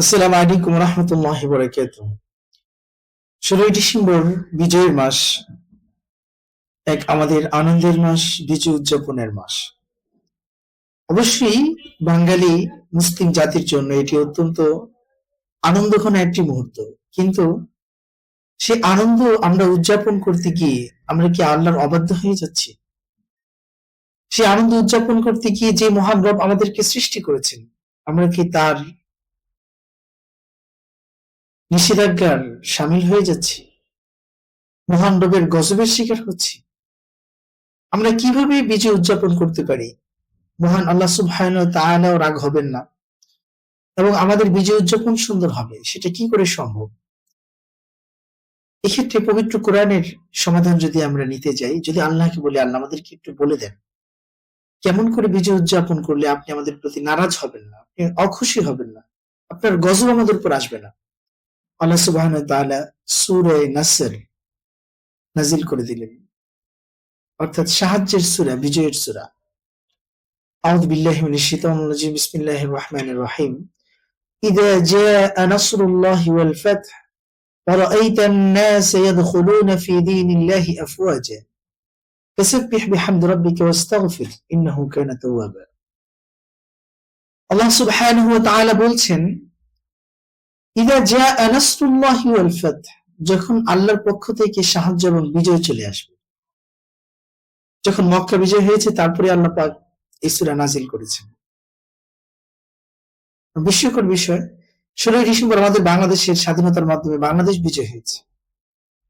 আসসালামু আলাইকুম ডিসেম্বর বিজয়ের মাস, এক আমাদের আনন্দের মাস, বিজয় উদযাপনের মাস। অবশ্যই বাঙালি মুসলিম জাতির জন্য এটি অত্যন্ত আনন্দঘন একটি মুহূর্ত। কিন্তু সে আনন্দ আমরা উদযাপন করতে গিয়ে আমরা কি আল্লাহর অবাধ্য হয়ে যাচ্ছি? সে আনন্দ উদযাপন করতে গিয়ে যে মহান রব আমাদেরকে সৃষ্টি করেছেন, আমরা কি তার নিষেধাজ্ঞার সামিল হয়ে যাচ্ছি। মহান রবের গজবের শিকার হচ্ছি। আমরা কীভাবে বিজয় উদযাপন করতে পারি? মহান আল্লাহ তাআলাও রাগ হবেন না। এবং আমাদের বিজয় উদযাপন সুন্দর হবে, সেটা কি করে সম্ভব? এক্ষেত্রে পবিত্র কোরআনের সমাধান যদি আমরা নিতে যাই, যদি আল্লাহকে বলি, আল্লাহ আমাদেরকে একটু বলে দেন, কেমন করে বিজয় উদযাপন করলে আপনি আমাদের প্রতি নারাজ হবেন না, আপনি অখুশি হবেন না? আপনার গজব আমাদের উপর আসবে না। আল্লাহ সুবাহ সুরে নাসর নাজিল করে দিলেন অর্থাৎ সাহায্যের সুরা বিজয়ের সুরা أعوذ بالله من الشيطان الرجيم بسم الله الرحمن الرحيم إذا جاء نصر الله والفتح ورأيت الناس يدخلون في دين الله أفواجا فسبح بحمد ربك واستغفر إنه كان توابا الله سبحانه وتعالى বলছেন ইদা জা আনাসরুল্লাহি ওয়াল ফাতহ যখন আল্লাহর পক্ষ থেকে সাহায্য এবং বিজয় চলে আসবে। যখন মক্কা বিজয় হয়েছে, তারপরে আল্লাহ পাক এই সূরা নাজিল করেছেন। বিস্ময়কর বিষয়, ষোলোই ডিসেম্বর আমাদের বাংলাদেশের স্বাধীনতার মাধ্যমে বাংলাদেশ বিজয় হয়েছে।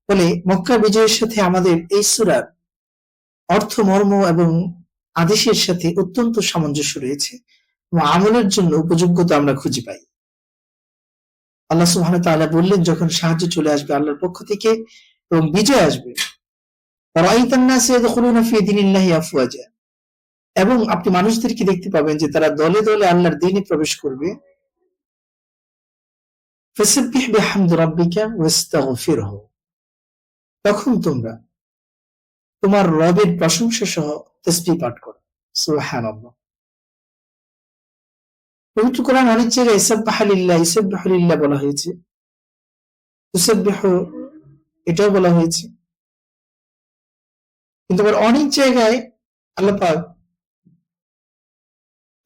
ফলে মক্কা বিজয়ের সাথে আমাদের এই সূরার অর্থ, মর্ম এবং আদেশের সাথে অত্যন্ত সামঞ্জস্য রয়েছে এবং আমলের জন্য উপযোগ্যতা আমরা খুঁজে পাই। আল্লাহ সুবহান তাআলা বললেন, যখন সাহায্য চলে আসবে আল্লাহর পক্ষ থেকে এবং বিজয় আসবে এবং আপনি মানুষদেরকে দেখতে পাবেন যে তারা দলে দলে আল্লাহর দিনে প্রবেশ করবে। তখন তোমরা তোমার রবের প্রশংসা সহ তাসবিহ পাঠ করো। সুবহানাল্লাহ। পবিত্র কোরআন অনেক জায়গায় ইসাব্বাহালিল্লাহ ইসাব্বাহালিল্লাহ বলা হয়েছে। তুসাব্বিহ এটাও বলা হয়েছে। কিন্তু আবার অনেক জায়গায় আল্লাহ পাক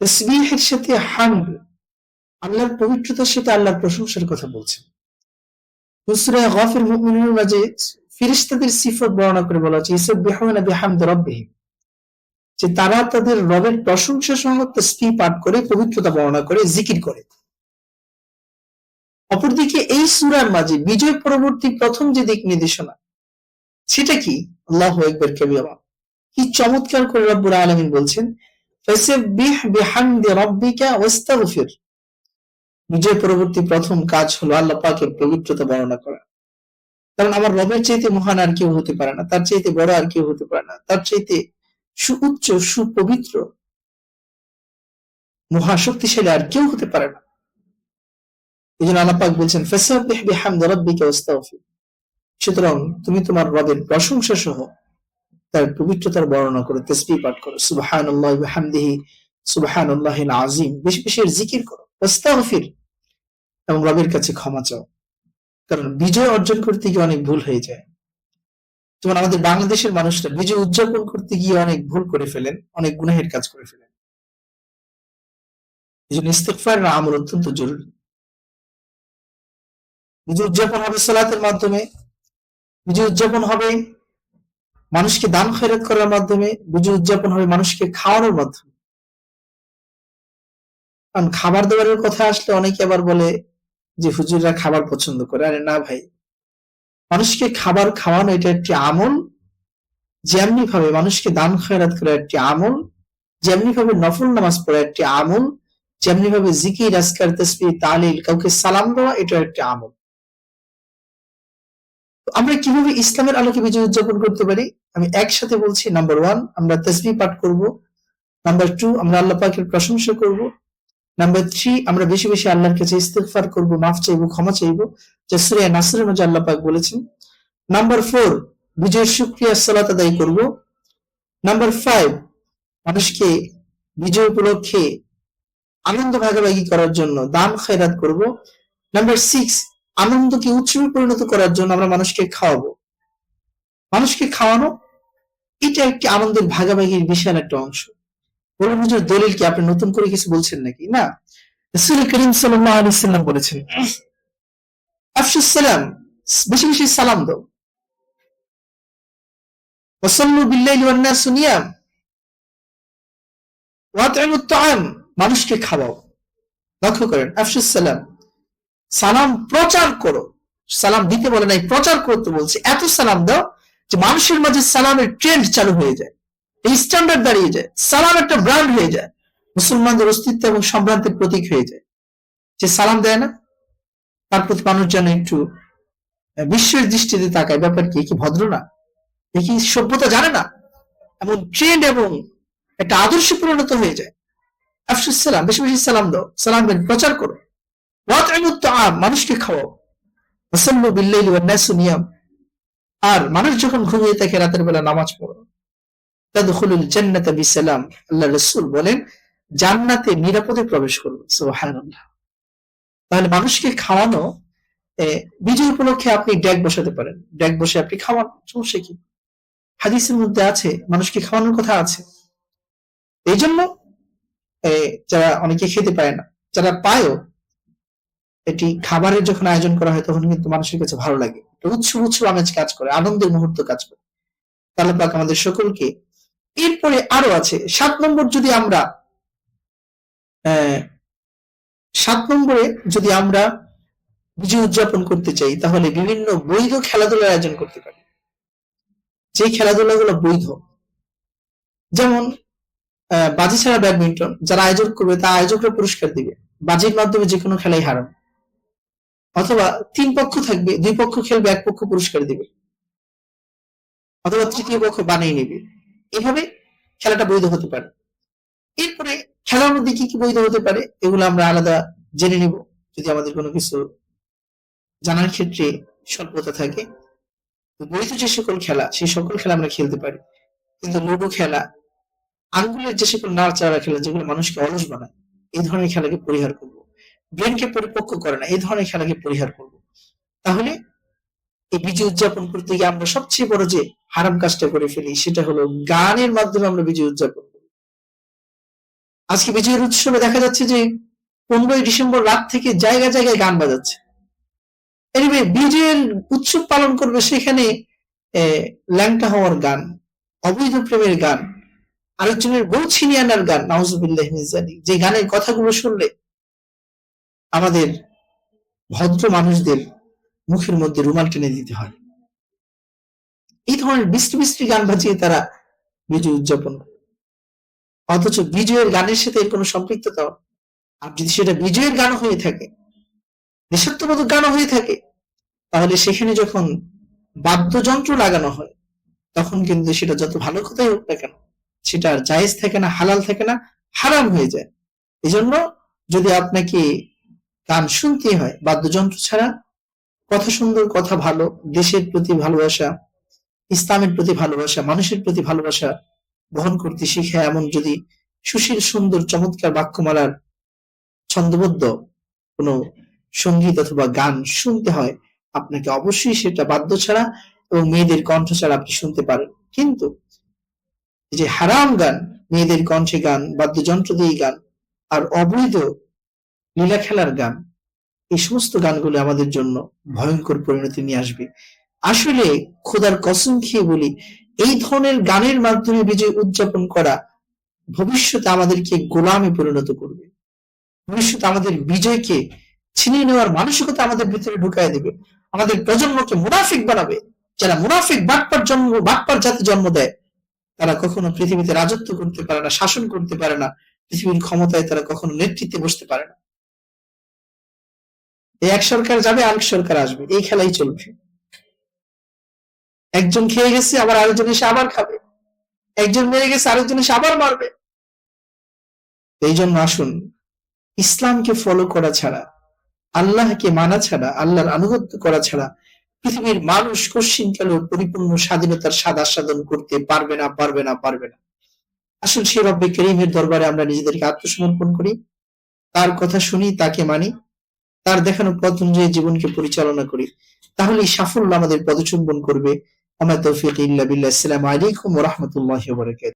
তাসবিহের সাথে হামদ আল্লাহর পবিত্রতার সাথে আল্লাহর প্রশংসার কথা বলছেন সূরা গাফির মুমিনুর মাঝে ফেরেশতাদের সিফত বর্ণনা করে বলা হচ্ছে, ইসাব্বিহুনা বিহামদি রাব্বিহিম। যে তারা তাদের রবের প্রশংসা সহ তসবি পাঠ করে, পবিত্রতা বর্ণনা করে, জিকির করে। অপরদিকে এই সুরার মাঝে বিজয় পরবর্তী প্রথম যে দিক নির্দেশনা, সেটা কি? আল্লাহ একবার কেবিয়া কি চমৎকার করে রব্বুর আলমিন বলছেন বিজয় পরবর্তী প্রথম কাজ হলো আল্লাহ পাকের পবিত্রতা বর্ণনা করা। কারণ আমার রবের চাইতে মহান আর কেউ হতে পারে না, তার চাইতে বড় আর কেউ হতে পারে না, তার চাইতে সুউচ্চ, সুপবিত্র। মহাশক্তিশালী আর কেউ হতে পারে না। এই জন্য আল্লাপাক বলছেন সুতরাং তুমি তোমার রবের প্রশংসা সহ তার পবিত্রতার বর্ণনা করো তাসবিহ পাঠ করো। সুবহানাল্লাহি ওয়া বিহামদিহি, সুবহানাল্লাহিল আযীম। বেশি বেশি জিকির করো। ওয়াস্তাগফির। এবং রবের কাছে ক্ষমা চাও। কারণ বিজয় অর্জন করতে গিয়ে অনেক ভুল হয়ে যায়। যেমন আমাদের বাংলাদেশের মানুষরা বিজয় উদযাপন করতে গিয়ে অনেক ভুল করে ফেলেন, অনেক গুনাহের কাজ করে ফেলেন। এই জন্য ইস্তেকফার আমল অত্যন্ত জরুরি। বিজয় উদযাপন হবে সালাতের মাধ্যমে বিজয় উদযাপন হবে মানুষকে দান খয়রাত করার মাধ্যমে বিজয় উদযাপন হবে মানুষকে খাওয়ানোর মাধ্যমে। কারণ খাবার দাবারের কথা আসলে অনেকে আবার বলে যে, হুজুররা খাবার পছন্দ করে। আরে না ভাই মানুষকে খাবার খাওয়ানো এটা একটি আমল যেমনি ভাবে মানুষকে দান খয়রাত করা একটি আমল যেমনি ভাবে নফল নামাজ পড়া একটি আমল যেমনি ভাবে জিকির, আজকার তসবি তালিল, কাউকে সালাম দেওয়া এটা একটি আমল। আমরা কীভাবে ইসলামের আলোকে বিজয় উদযাপন করতে পারি? আমি একসাথে বলছি নাম্বার ওয়ান আমরা তসবি পাঠ করব নাম্বার টু আমরা আল্লাহ পাকের প্রশংসা করব নাম্বার থ্রি আমরা বেশি বেশি আল্লাহর কাছে ইস্তেগফার করব, মাফ চাইব, ক্ষমা চাইব। যা সূরা নাসরের মধ্যে আল্লাহ পাক বলেছেন। নাম্বার ফোর বিজয়ের শুকরিয়া সালাত আদায় করব। নাম্বার ফাইভ মানুষকে বিজয় উপলক্ষে আনন্দ ভাগাভাগি করার জন্য দান, খয়রাত করব। নাম্বার সিক্স আনন্দকে উৎসবে পরিণত করার জন্য আমরা মানুষকে খাওয়াবো। মানুষকে খাওয়ানো, এটা একটি আনন্দের ভাগাভাগির বিশাল একটা অংশ। হুজুর দলিল কি আপনি নতুন করে কিছু বলছেন নাকি? না। করিম সাল্লাম বলেছেন সালাম, বেশি বেশি সালাম দাও। মানুষকে খাওয়াও। লক্ষ্য করেন, আফসুস সালাম সালাম প্রচার করো। সালাম দিতে বলে নাই, প্রচার করতে বলছে। এত সালাম দাও যে মানুষের মাঝে সালামের ট্রেন্ড চালু হয়ে যায়। স্ট্যান্ডার্ড দাঁড়িয়ে যায়, সালাম একটা ব্র্যান্ড হয়ে যায়, মুসলমানদের অস্তিত্ব এবং সম্ভ্রান্তের প্রতীক হয়ে যায়। যে সালাম দেয় না, তার প্রতি মানুষ যেন একটু বিশ্বের দৃষ্টিতে তাকায়, ব্যাপার কি কি ভদ্র না? এ কি সভ্যতা জানে না? এমন ট্রেন্ড এবং একটা আদর্শে পরিণত হয়ে যায়। আফসুস সালাম, বেশি বেশি সালাম দাও, সালাম দেন, প্রচার করো। ওয়াতইমুত তাআম মানুষকে খাওয়াও। ওয়াসাল্লু বিল্লাইলি ওয়ান নাসু নিয়াম। আর মানুষ যখন ঘুমিয়ে থাকে, রাতের বেলা নামাজ পড়ো। আল্লাহ বলেন, জান্নাতে নিরাপদে প্রবেশ তাহলে মানুষকে খাওয়ানো বিজয় উপলক্ষে আপনি ড্যাগ বসাতে পারেন। ড্যাগ বসে আপনি খাওয়ান, সমস্যা কি? হাদিসের মধ্যে আছে, মানুষকে খাওয়ানোর কথা আছে। এই জন্য যারা অনেকে খেতে পায় না, যারা পায়ও, এটি খাবারের যখন আয়োজন করা হয়, তখন কিন্তু মানুষের কাছে ভালো লাগে। উৎসব উৎসব আমেজ কাজ করে, আনন্দের মুহূর্ত কাজ করে। তাহলে আমাদের সকলকে এরপরে আরও আছে, সাত নম্বর যদি আমরা সাত নম্বরে যদি আমরা বিজয় উদযাপন করতে চাই, তাহলে বিভিন্ন বৈধ খেলাধুলার আয়োজন করতে পারি। যে খেলাধুলাগুলো বৈধ, যেমন বাজি ছাড়া ব্যাডমিন্টন, যারা আয়োজক করবে, তা আয়োজকরা পুরস্কার দিবে। বাজির মাধ্যমে যে কোনো খেলাই হারাম অথবা তিন পক্ষ থাকবে, দুই পক্ষ খেলবে, এক পক্ষ পুরস্কার দিবে। অথবা তৃতীয় পক্ষ বানিয়ে নেবে। এভাবে খেলাটা বৈধ হতে পারে। এরপরে খেলার মধ্যে কি কি বৈধ হতে পারে, এগুলো আমরা আলাদা জেনে নিব যদি আমাদের কোনো কিছু জানার ক্ষেত্রে স্বল্পতা থাকে। বৈধ যে সকল খেলা, সেই সকল খেলা আমরা খেলতে পারি। কিন্তু লুডো খেলা, আঙ্গুলের যে সকল নাড়াচাড়া খেলা যেগুলো মানুষকে অলস বানায়, এই ধরনের খেলাকে পরিহার করব। ব্রেনকে পরিপক্ক করে না, এই ধরনের খেলাকে পরিহার করব। তাহলে এই বিজয় উদযাপন করতে গিয়ে আমরা সবচেয়ে বড় যে হারাম কাজটা করে ফেলি, সেটা হলো গানের মাধ্যমে আমরা বিজয় উদযাপন করি আজকে বিজয়ের উৎসবে দেখা যাচ্ছে যে পনেরোই ডিসেম্বর রাত থেকে জায়গায় জায়গায় গান বাজাচ্ছে এনিওয়ে, বিজয়ের উৎসব পালন করবে সেখানে ল্যাংটা হওয়ার গান, অবৈধ প্রেমের গান, আরেকজনের বউ ছিনিয়ে আনার গান, নাউজুবিল্লাহ যালিক। যে গানের কথাগুলো শুনলে আমাদের ভদ্র মানুষদের মুখের মধ্যে রুমাল টেনে দিতে হয়। এই ধরনের বৃষ্টি বৃষ্টি গান বাজিয়ে তারা বিজয় উদযাপন করে। অথচ বিজয়ের গানের সাথে এর কোনো সম্পৃক্ততা। আর যদি সেটা বিজয়ের গান হয়ে থাকে দেশাত্মবোধক গান হয়ে থাকে, তাহলে সেখানে যখন বাদ্যযন্ত্র লাগানো হয়, তখন কিন্তু সেটা যত ভালো কথাই হোক না কেন, সেটা আর জায়েজ থাকে না, হালাল থাকে না, হারাম হয়ে যায়। এজন্য যদি আপনাকে গান শুনতে হয়, বাদ্যযন্ত্র ছাড়া কথা সুন্দর, কথা ভালো, দেশের প্রতি ভালোবাসা, ইসলামের প্রতি ভালোবাসা, মানুষের প্রতি ভালোবাসা বহন করতে শিখে এমন যদি সুশীল, সুন্দর, চমৎকার বাক্যমালার ছন্দবদ্ধ কোনো সংগীত অথবা গান শুনতে হয়, আপনাকে অবশ্যই সেটা বাদ্য ছাড়া এবং মেয়েদের কণ্ঠ ছাড়া আপনি শুনতে পারেন। কিন্তু যে হারাম গান, মেয়েদের কণ্ঠে গান, বাদ্যযন্ত্র দিয়ে গান, আর অবৈধ লীলা খেলার গান এই সমস্ত গানগুলো আমাদের জন্য ভয়ঙ্কর পরিণতি নিয়ে আসবে। আসলে খোদার কসম খেয়ে বলি, এই ধরনের গানের মাধ্যমে বিজয় উদযাপন করা ভবিষ্যতে আমাদেরকে গোলামে পরিণত করবে। ভবিষ্যতে আমাদের বিজয়কে ছিনিয়ে নেওয়ার মানসিকতা আমাদের ভিতরে ঢুকায় দেবে। আমাদের প্রজন্মকে মুনাফিক বানাবে। যারা মুনাফিক বাটপার জন্ম, বাটপার জাতি জন্ম দেয়, তারা কখনো পৃথিবীতে রাজত্ব করতে পারে না, শাসন করতে পারে না। পৃথিবীর ক্ষমতায় তারা কখনো নেতৃত্বে বসতে পারে না। এক সরকার যাবে, আরেক সরকার আসবে। এই খেলাই চলবে। একজন খেয়ে গেছে, আবার আরেকজন এসে আবার খাবে। একজন মেরে গেছে, আরেকজন এসে আবার মারবে। এই জন্য আসুন, ইসলামকে ফলো করা ছাড়া, আল্লাহকে মানা ছাড়া, আল্লাহর আনুগত্য করা ছাড়া, পৃথিবীর মানুষ কশ্চিনকালেও পরিপূর্ণ স্বাধীনতার স্বাদ আস্বাদন করতে পারবে না পারবে না পারবে না। আসলে সে রব্বে করিমের দরবারে আমরা নিজেদেরকে আত্মসমর্পণ করি। তার কথা শুনি, তাকে মানি। তার দেখানো পথ অনুযায়ী জীবনকে পরিচালনা করি। তাহলে সাফল্য আমাদের পদচুম্বন করবে। আমার তৌফিক ইল্লা বিল্লাহ। আসসালামু আলাইকুম ওয়া রাহমাতুল্লাহি ওয়া বারাকাতুহু।